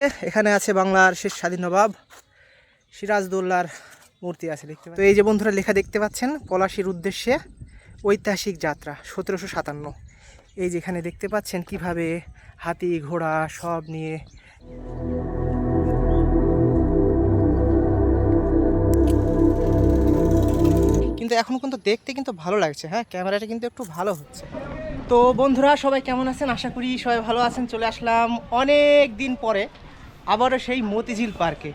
এখানে আছে বাংলার শেষ স্বাধীন নবাব সিরাজদৌল্লার মূর্তি আছে, দেখতে তো এই যে বন্ধুরা লেখা দেখতে পাচ্ছেন, পলাশির উদ্দেশ্যে ঐতিহাসিক যাত্রা, সতেরোশো সাতান্ন। এই যে এখানে দেখতে পাচ্ছেন কীভাবে হাতি, ঘোড়া সব নিয়ে কিন্তু এখন কিন্তু দেখতে কিন্তু ভালো লাগছে হ্যাঁ? ক্যামেরাটা কিন্তু একটু ভালো হচ্ছে। তো বন্ধুরা সবাই কেমন আছেন? আশা করি সবাই ভালো আছেন। চলে আসলাম অনেক দিন পরে আবারও সেই মতিঝিল পার্কে।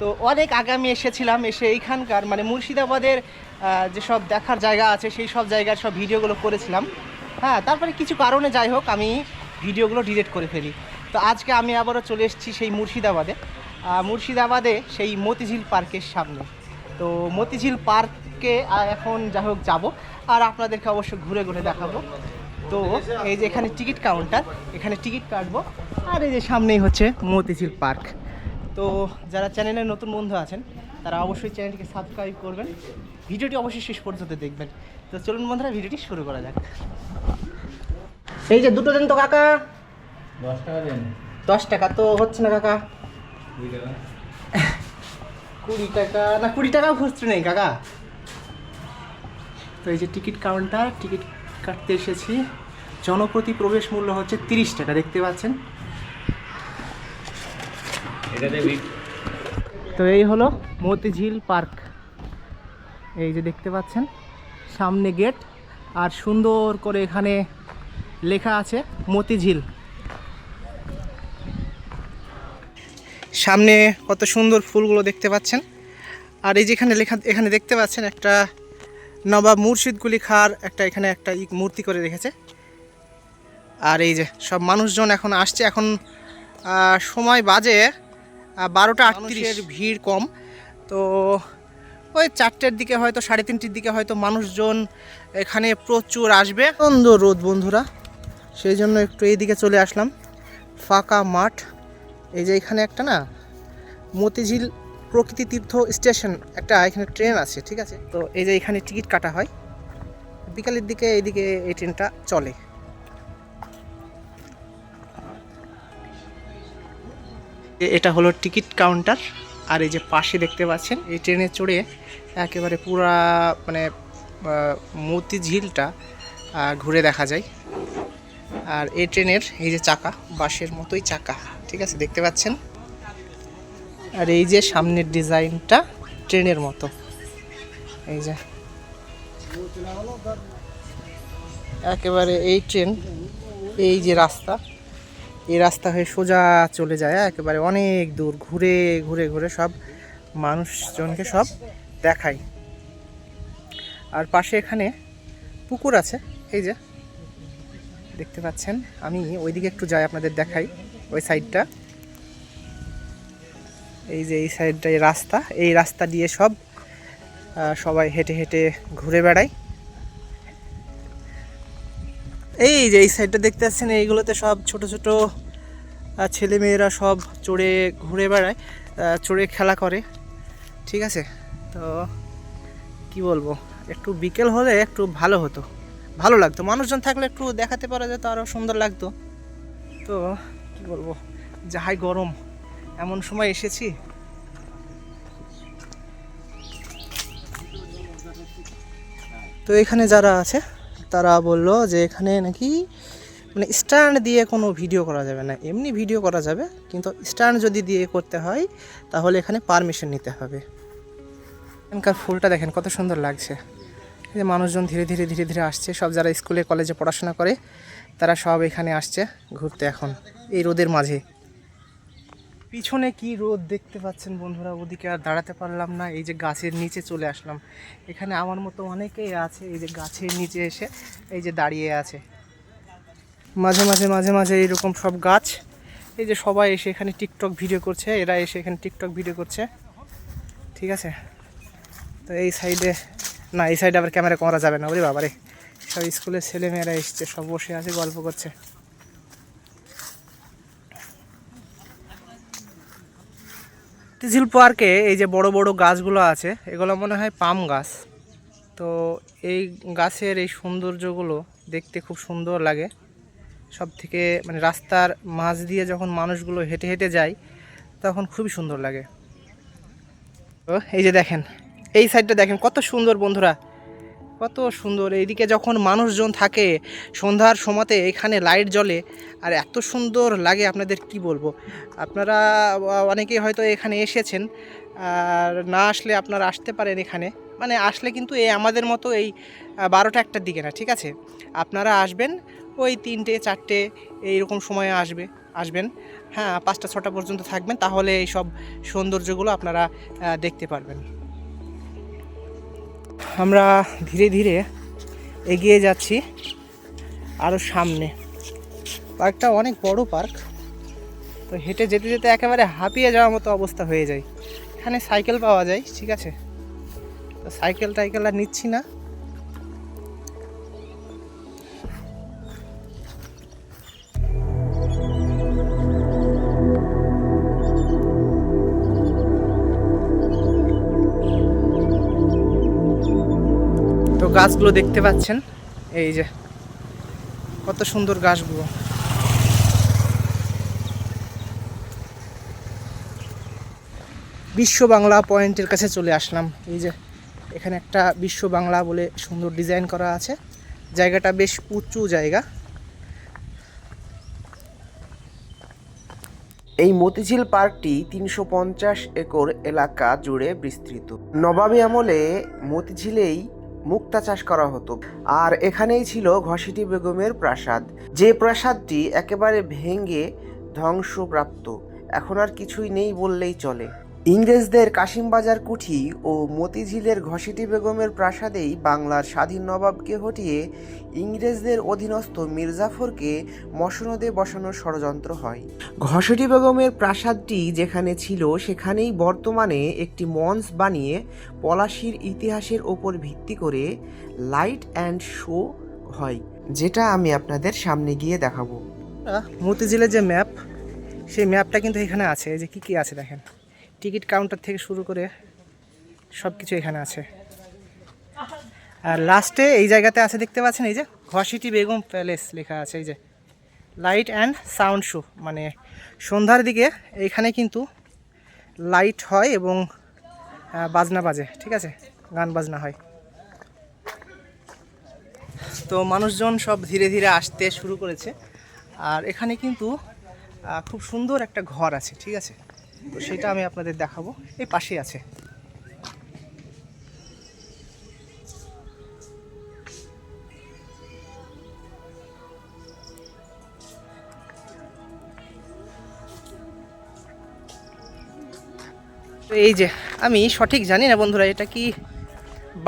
তো অনেক আগে আমি এসেছিলাম, এসে এইখানকার মানে মুর্শিদাবাদের যেসব দেখার জায়গা আছে, সেই সব জায়গার সব ভিডিওগুলো করেছিলাম। হ্যাঁ তারপরে কিছু কারণে যাই হোক, আমি ভিডিওগুলো ডিলিট করে ফেলি। তো আজকে আমি আবারও চলে এসেছি সেই মুর্শিদাবাদে। মুর্শিদাবাদে সেই মতিঝিল পার্কের সামনে। তো মতিঝিল পার্কে এখন যাই হোক যাব। আর আপনাদেরকে অবশ্য ঘুরে ঘুরে দেখাবো। তো এই যে এখানে টিকিট কাউন্টার এখানে টিকিট কাটবো। আর এই যে সামনেই হচ্ছে মতিঝিল পার্ক। তো যারা চ্যানেলের নতুন বন্ধু আছেন তারা অবশ্যই চ্যানেলটিকে সাবস্ক্রাইব করবেন। ভিডিওটি অবশ্যই শেষ পর্যন্ত দেখবেন। তো চলুন বন্ধুরা ভিডিওটি শুরু করা যাক। এই যে দুটো দেন তো কাকা। দশ টাকা দেন। দশ টাকা তো হচ্ছে না কাকা। কুড়ি টাকা। কুড়ি টাকা? না কুড়ি টাকাও খুচরো নেই কাকা। তো এই যে টিকিট কাউন্টার টিকিট কাটতে এসেছি। জনপ্রতি প্রবেশ মূল্য হচ্ছে তিরিশ টাকা দেখতে পাচ্ছেন? তো এই হলো মতিঝিল পার্ক। এই যে দেখতে পাচ্ছেন সামনে গেট আর সুন্দর করে এখানে লেখা আছে মতিঝিল। সামনে কত সুন্দর ফুলগুলো দেখতে পাচ্ছেন। আর এই যেখানে লেখা এখানে দেখতে পাচ্ছেন একটা নবাব মুর্শিদ কুলি খার একটা এখানে একটা মূর্তি করে রেখেছে। আর এই যে সব মানুষজন এখন আসছে এখন সময় বাজে বারোটা আটত্রিশের ভিড় কম। তো ওই চারটের দিকে হয়তো সাড়ে তিনটের দিকে হয়তো মানুষজন এখানে প্রচুর আসবে। সুন্দর রোদ বন্ধুরা। সেই জন্য একটু এইদিকে চলে আসলাম। ফাঁকা মাঠ। এই যে এখানে একটা না মতিঝিল প্রকৃতি তীর্থ স্টেশন একটা এখানে ট্রেন আছে ঠিক আছে? তো এই যে এখানে টিকিট কাটা হয়। বিকালের দিকে এইদিকে এই ট্রেনটা চলে। এটা হলো টিকিট কাউন্টার। আর এই যে পাশে দেখতে পাচ্ছেন, এই ট্রেনে চড়ে একেবারে পুরা মানে মতিঝিলটা ঘুরে দেখা যায়। আর এই ট্রেনের এই যে চাকা বাসের মতোই চাকা, ঠিক আছে, দেখতে পাচ্ছেন? আর এই যে সামনের ডিজাইনটা ট্রেনের মতো। এই যে একেবারে এই ট্রেন, এই যে রাস্তা এই রাস্তা হয়ে সোজা চলে যায় একেবারে অনেক দূর, ঘুরে ঘুরে ঘুরে সব মানুষজনকে সব দেখায় আর পাশে এখানে পুকুর আছে, এই যে। দেখতে পাচ্ছেন? আমি ওইদিকে একটু যাই, আপনাদের দেখাই, ওই সাইডটা। এই যে এই সাইডটা রাস্তা, এই রাস্তা দিয়ে সব সবাই হেঁটে হেঁটে ঘুরে বেড়ায়। এই যে এই সাইডটা দেখতে পাচ্ছেন, এইগুলোতে সব ছোট ছোট ছেলেমেয়েরা সব চড়ে ঘুরে বেড়ায় চড়ে খেলা করে, ঠিক আছে? তো কি বলব, একটু বিকেল হলে একটু ভালো হতো। ভালো লাগতো। মানুষজন থাকলে একটু দেখাতে পারা যেত আরও সুন্দর লাগতো। তো কি বলব, যাহাই গরম, এমন সময় এসেছি। তো এখানে যারা আছে তারা বলল যে এখানে নাকি মানে স্ট্যান্ড দিয়ে কোনো ভিডিও করা যাবে না। এমনি ভিডিও করা যাবে, কিন্তু স্ট্যান্ড যদি দিয়ে করতে হয়, তাহলে এখানে পারমিশন নিতে হবে। এখানকার ফুলটা দেখেন কত সুন্দর লাগছে। যে মানুষজন ধীরে ধীরে ধীরে ধীরে আসছে, সব যারা স্কুলে, কলেজে পড়াশোনা করে, তারা সব এখানে আসছে ঘুরতে এখন, এই রোদের মাঝে। পিছনে কি রোদ দেখতে পাচ্ছেন বন্ধুরা? ওদিকে আর দাঁড়াতে পারলাম না। এই যে গাছের নিচে চলে আসলাম। এখানে আমার মতো অনেকেই আছে, এই যে গাছের নিচে এসে এই যে দাঁড়িয়ে আছে। মাঝে মাঝে মাঝে মাঝে এইরকম সব গাছ। এই যে সবাই এসে এখানে টিকটক ভিডিও করছে। এরা এসে এখানে টিকটক ভিডিও করছে। ঠিক আছে? তো এই সাইডে, না, এই সাইডে আবার ক্যামেরা করা যাবে না। ওরে বাবারে! সব স্কুলের ছেলেমেয়েরা এসছে, সব বসে আছে, গল্প করছে। তিঝিল পার্কে এই যে বড় বড় গাছগুলো আছে, এগুলো মনে হয় পাম গাছ। তো এই গাছের এই সৌন্দর্যগুলো দেখতে খুব সুন্দর লাগে। সব থেকে মানে রাস্তার মাঝ দিয়ে যখন মানুষগুলো হেঁটে হেঁটে যায়, তখন খুবই সুন্দর লাগে। তো এই যে দেখেন, এই সাইডটা দেখেন, কত সুন্দর বন্ধুরা। কত সুন্দর। এইদিকে যখন মানুষজন থাকে, সন্ধ্যার সময়তে এখানে লাইট জ্বলে, আর এত সুন্দর লাগে আপনাদের কি বলব? আপনারা অনেকেই হয়তো এখানে এসেছেন, আর না আসলে আপনারা আসতে পারেন এখানে। মানে আসলে কিন্তু এই আমাদের মতো এই বারোটা একটার দিকে না, ঠিক আছে? আপনারা আসবেন, ওই তিনটে, চারটে, এইরকম সময়ে আসবে, আসবেন। হ্যাঁ পাঁচটা, ছটা পর্যন্ত থাকবেন, তাহলে এই সব সৌন্দর্যগুলো আপনারা দেখতে পারবেন। আমরা ধীরে ধীরে এগিয়ে যাচ্ছি আরও সামনে। পার্কটা অনেক বড় পার্ক। তো হেঁটে যেতে যেতে একেবারে হাঁপিয়ে যাওয়ার মতো অবস্থা হয়ে যায়। এখানে সাইকেল পাওয়া যায়, ঠিক আছে? তো সাইকেল টাইকেল আর নিচ্ছি না। গাছগুলো দেখতে পাচ্ছেন। এই যে, কত সুন্দর গাছগুলো। বিশ্ব বাংলা পয়েন্টের কাছে চলে আসলাম। এই যে, এখানে একটা বিশ্ব বাংলা বলে সুন্দর ডিজাইন করা আছে। জায়গাটা বেশ উঁচু জায়গা। এই মতিঝিল পার্কটি তিনশো পঞ্চাশ একর এলাকা জুড়ে বিস্তৃত। নবাবী আমলে মতিঝিলেই মুক্তা চাষ করা হতো। আর এখানেই ছিল ঘসিটি বেগমের প্রাসাদ। যে প্রাসাদটি একেবারে ভেঙে ধ্বংসপ্রাপ্ত। এখন আর কিছুই নেই বললেই চলে। ইংরেজদের কাশিমবাজার কুঠি ও মতিঝিলের ঘসিটি বেগমের প্রাসাদেই বাংলার স্বাধীন নবাবকে হটিয়ে ইংরেজদের অধীনস্থ মির্জাফরকে মসনদে বসানোর ষড়যন্ত্র হয়। ঘসটি বেগমের প্রাসাদটি যেখানে ছিল, সেখানেই বর্তমানে একটি মঞ্চ বানিয়ে পলাশির ইতিহাসের ওপর ভিত্তি করে লাইট অ্যান্ড শো হয়, যেটা আমি আপনাদের সামনে গিয়ে দেখাবো। মতিঝিলের যে ম্যাপ, সেই ম্যাপটা কিন্তু এখানে আছে যে কী কী আছে দেখেন। টিকিট কাউন্টার থেকে শুরু করে সব কিছু এখানে আছে। আর লাস্টে এই জায়গাতে আছে দেখতে পাচ্ছেন এই যে ঘসিটি বেগম প্যালেস লেখা আছে, এই যে লাইট অ্যান্ড সাউন্ড শো। মানে সন্ধ্যার দিকে এইখানে কিন্তু লাইট হয় এবং বাজনা বাজে, ঠিক আছে? গান বাজনা হয়। তো মানুষজন সব ধীরে ধীরে আসতে শুরু করেছে। আর এখানে কিন্তু খুব সুন্দর একটা ঘর আছে, ঠিক আছে? তো সেটা আমি আপনাদের দেখাবো। এই পাশেই আছে। এই যে, আমি সঠিক জানি না বন্ধুরা, এটা কি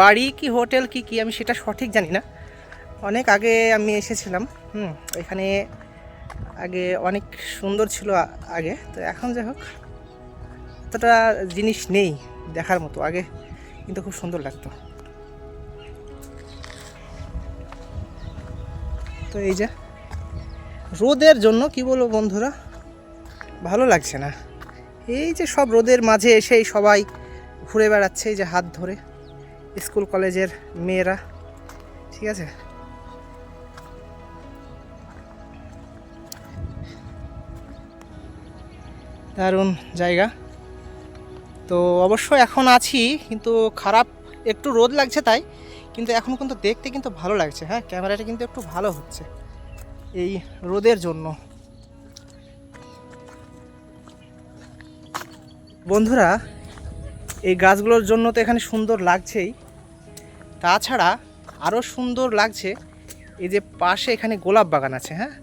বাড়ি কি হোটেল কি কি, আমি সেটা সঠিক জানি না। অনেক আগে আমি এসেছিলাম, হুম, এখানে আগে অনেক সুন্দর ছিল আগে, তো এখন যাই হোক। এতটা জিনিস নেই দেখার মতো আগে, কিন্তু খুব সুন্দর লাগতো। তো এই যে, রোদের জন্য কি বলব বন্ধুরা, ভালো লাগছে না। এই যে সব রোদের মাঝে এসেই সবাই ঘুরে বেড়াচ্ছে এই যে হাত ধরে, স্কুল কলেজের মেয়েরা, ঠিক আছে? দারুণ জায়গা। তো অবশ্য এখন আছি, কিন্তু খারাপ একটু রোদ লাগছে তাই, কিন্তু এখন কিন্তু দেখতে কিন্তু ভালো লাগছে হ্যাঁ? ক্যামেরাটা কিন্তু একটু ভালো হচ্ছে এই রোদের জন্য। বন্ধুরা, এই গাছগুলোর জন্য তো এখানে সুন্দর লাগছেই। তাছাড়া আরও সুন্দর লাগছে এই যে পাশে এখানে গোলাপ বাগান আছে হ্যাঁ?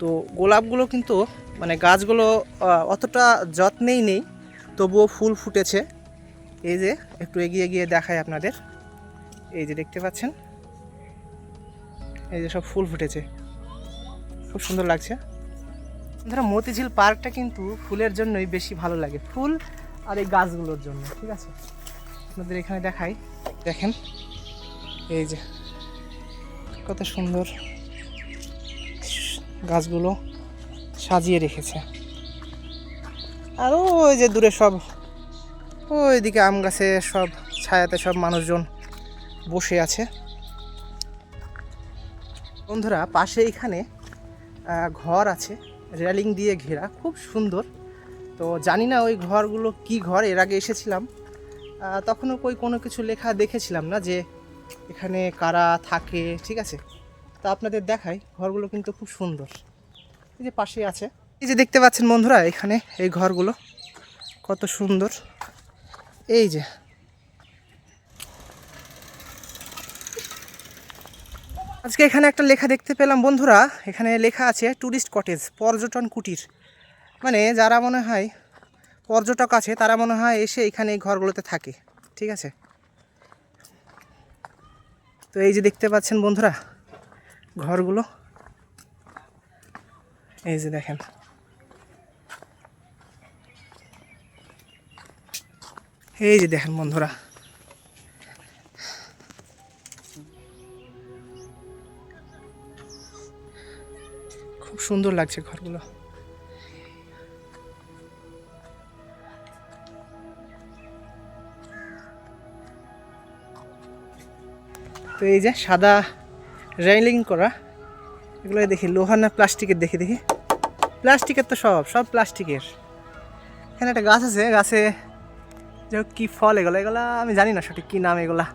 তো গোলাপগুলো কিন্তু মানে গাছগুলো অতটা যত্নেই নেই। তবুও ফুল ফুটেছে। এই যে একটু এগিয়ে গিয়ে দেখায় আপনাদের। এই যে দেখতে পাচ্ছেন? এই যে সব ফুল ফুটেছে। খুব সুন্দর লাগছে। ধরো মতিঝিল পার্কটা কিন্তু ফুলের জন্যই বেশি ভালো লাগে। ফুল আর এই গাছগুলোর জন্য, ঠিক আছে? আপনাদের এখানে দেখাই। দেখেন। এই যে কত সুন্দর গাছগুলো সাজিয়ে রেখেছে। আর ওই যে দূরে সব, ওইদিকে আম গাছে সব, ছায়াতে সব মানুষজন বসে আছে। বন্ধুরা, পাশে এখানে ঘর আছে, রেলিং দিয়ে ঘেরা, খুব সুন্দর। তো জানি না ওই ঘরগুলো কি ঘর, এর আগে এসেছিলাম। তখনও কই কোনো কিছু লেখা দেখেছিলাম না যে এখানে কারা থাকে, ঠিক আছে? তা আপনাদের দেখাই, ঘরগুলো কিন্তু খুব সুন্দর। এই যে পাশে আছে এই যে দেখতে পাচ্ছেন বন্ধুরা, এখানে এই ঘরগুলো কত সুন্দর। এই যে। আজকে এখানে একটা লেখা দেখতে পেলাম বন্ধুরা, এখানে লেখা আছে ট্যুরিস্ট কটেজ পর্যটন কুটির। মানে যারা মনে হয় পর্যটক আছে, তারা মনে হয় এসে এখানে এই ঘরগুলোতে থাকে, ঠিক আছে? তো এই যে দেখতে পাচ্ছেন বন্ধুরা, ঘরগুলো। এই যে দেখেন। এই যে দেখেন বন্ধুরা। খুব সুন্দর লাগছে ঘরগুলো। তো এই যে সাদা রেলিং করা, এগুলো দেখি লোহার না প্লাস্টিকের দেখি দেখি। প্লাস্টিকের তো সব সব প্লাস্টিকের। এখানে একটা গাছ আছে, গাছে যে কি ফল এগুলো? এগুলা আমি জানি না সঠিক কি নাম এগুলা।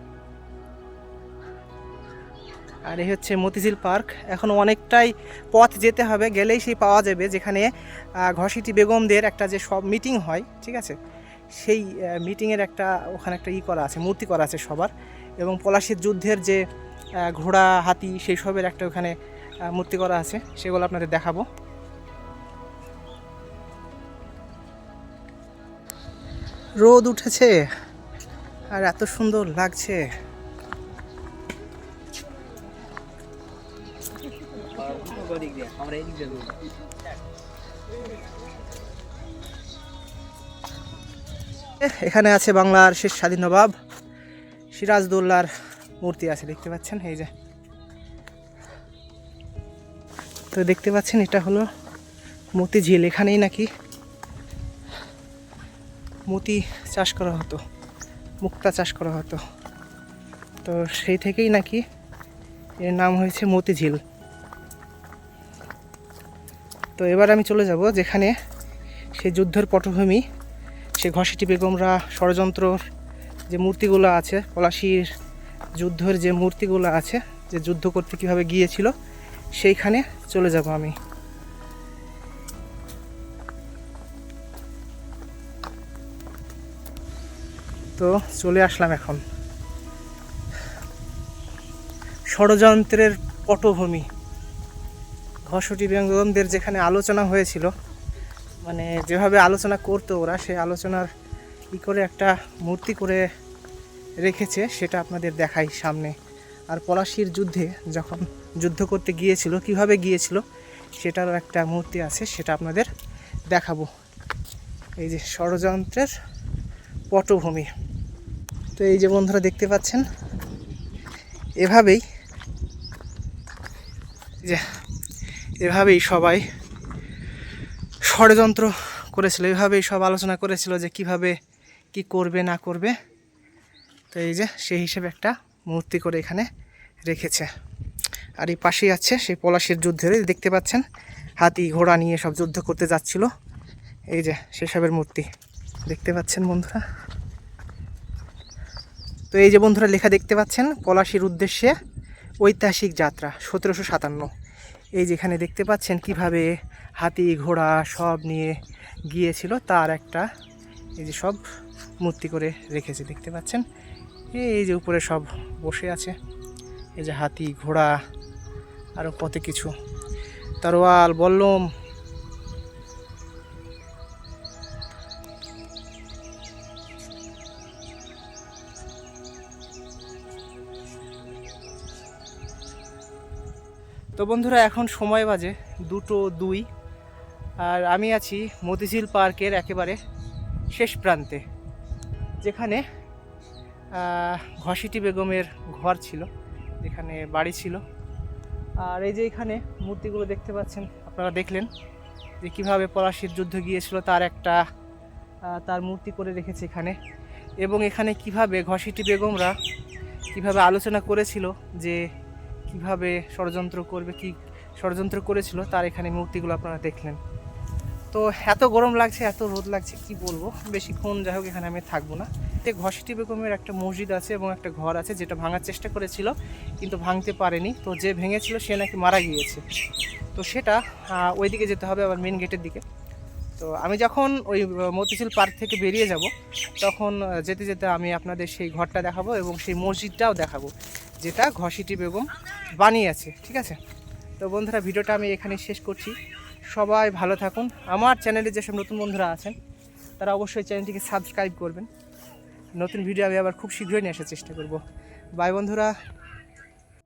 আর এই হচ্ছে মতিঝিল পার্ক। এখন অনেকটাই পথ যেতে হবে, গেলেই সেই পাওয়া যাবে, যেখানে ঘসিটি বেগমদের একটা যে সব মিটিং হয়, ঠিক আছে? সেই মিটিংয়ের একটা, ওখানে একটা ই করা আছে, মূর্তি করা আছে সবার। এবং পলাশির যুদ্ধের যে ঘোড়া, হাতি, সেই সবের একটা ওখানে মূর্তি করা আছে। সেগুলো আপনাদের দেখাবো। রোদ উঠেছে আর এত সুন্দর লাগছে। এখানে আছে বাংলার শেষ স্বাধীন নবাব সিরাজদৌল্লার মূর্তি আছে, দেখতে পাচ্ছেন? এই যে। তো দেখতে পাচ্ছেন, এটা হলো মতি ঝিল এখানেই নাকি মতি চাষ করা হতো, মুক্তা চাষ করা হতো। তো সেই থেকেই নাকি এর নাম হয়েছে মতি ঝিল তো এবার আমি চলে যাব যেখানে সেই যুদ্ধের পটভূমি, সে ঘসিটি বেগমরা ষড়যন্ত্রর যে মূর্তিগুলো আছে, পলাশির যুদ্ধের যে মূর্তিগুলো আছে, যে যুদ্ধ করতে কীভাবে গিয়েছিল, সেইখানে চলে যাব আমি। তো চলে আসলাম এখন। ষড়যন্ত্রের পটভূমি। ঘসটি বেগমদের যেখানে আলোচনা হয়েছিল মানে যেভাবে আলোচনা করতো ওরা, সেই আলোচনার ই করে একটা মূর্তি করে রেখেছে, সেটা আপনাদের দেখাই সামনে। আর পলাশির যুদ্ধে যখন যুদ্ধ করতে গিয়েছিল, কীভাবে গিয়েছিল, সেটারও একটা মূর্তি আছে, সেটা আপনাদের দেখাবো। এই যে ষড়যন্ত্রের পটভূমি। তো এই যে বন্ধুরা দেখতে পাচ্ছেন, এভাবেই যে এভাবেই সবাই ষড়যন্ত্র করেছিল, এভাবেই সব আলোচনা করেছিল যে কীভাবে কি করবে, না করবে। তো এই যে সেই হিসেবে একটা মূর্তি করে এখানে রেখেছে। আর এই পাশেই আছে সেই পলাশির যুদ্ধের দেখতে পাচ্ছেন, হাতি ঘোড়া নিয়ে সব যুদ্ধ করতে যাচ্ছিল। এই যে সেসবের মূর্তি, দেখতে পাচ্ছেন বন্ধুরা? তো এই যে বন্ধুরা লেখা দেখতে পাচ্ছেন, পলাশির উদ্দেশ্যে ঐতিহাসিক যাত্রা, সতেরোশো সাতান্ন। এই যেখানে দেখতে পাচ্ছেন কীভাবে হাতি, ঘোড়া সব নিয়ে গিয়েছিল, তার একটা এই যে সব মূর্তি করে রেখেছে, দেখতে পাচ্ছেন? এই যে উপরে সব বসে আছে, এই যে হাতি, ঘোড়া আরও কত কিছু। তরোয়াল, বল্লম তো বন্ধুরা, এখন সময় বাজে দুটো দুই, আর আমি আছি মতিঝিল পার্কের একেবারে শেষ প্রান্তে, যেখানে ঘসিটি বেগমের ঘর ছিল, যেখানে বাড়ি ছিল। আর এই যে এখানে মূর্তিগুলো দেখতে পাচ্ছেন, আপনারা দেখলেন যে কীভাবে পলাশির যুদ্ধ গিয়েছিল, তার একটা তার মূর্তি করে রেখেছে এখানে। এবং এখানে কীভাবে ঘসিটি বেগমরা কীভাবে আলোচনা করেছিল যে কীভাবে ষড়যন্ত্র করবে কি ষড়যন্ত্র করেছিল তার এখানে মূর্তিগুলো আপনারা দেখলেন। তো এত গরম লাগছে এত রোদ লাগছে কি বলব? বেশিক্ষণ যাই হোক এখানে আমি থাকব না। এতে ঘসিটি বেগমের একটা মসজিদ আছে এবং একটা ঘর আছে যেটা ভাঙার চেষ্টা করেছিল কিন্তু ভাঙতে পারেনি। তো যে ভেঙেছিল সে নাকি মারা গিয়েছে। তো সেটা আহ, ওইদিকে যেতে হবে আবার মেন গেটের দিকে। তো আমি যখন ওই মতিঝিল পার্ক থেকে বেরিয়ে যাব তখন যেতে যেতে আমি আপনাদের সেই ঘরটা দেখাবো এবং সেই মসজিদটাও দেখাবো যেটা ঘসিটি বেগম বানিয়েছে, ঠিক আছে? তো বন্ধুরা, ভিডিওটা আমি এখানে শেষ করছি। সবাই ভালো থাকুন। আমার চ্যানেলে যেসব নতুন বন্ধুরা আছেন, তারা অবশ্যই চ্যানেলটিকে সাবস্ক্রাইব করবেন। নতুন ভিডিও আমি আবার খুব শীঘ্রই নিয়ে আসার চেষ্টা করব। বাই বন্ধুরা।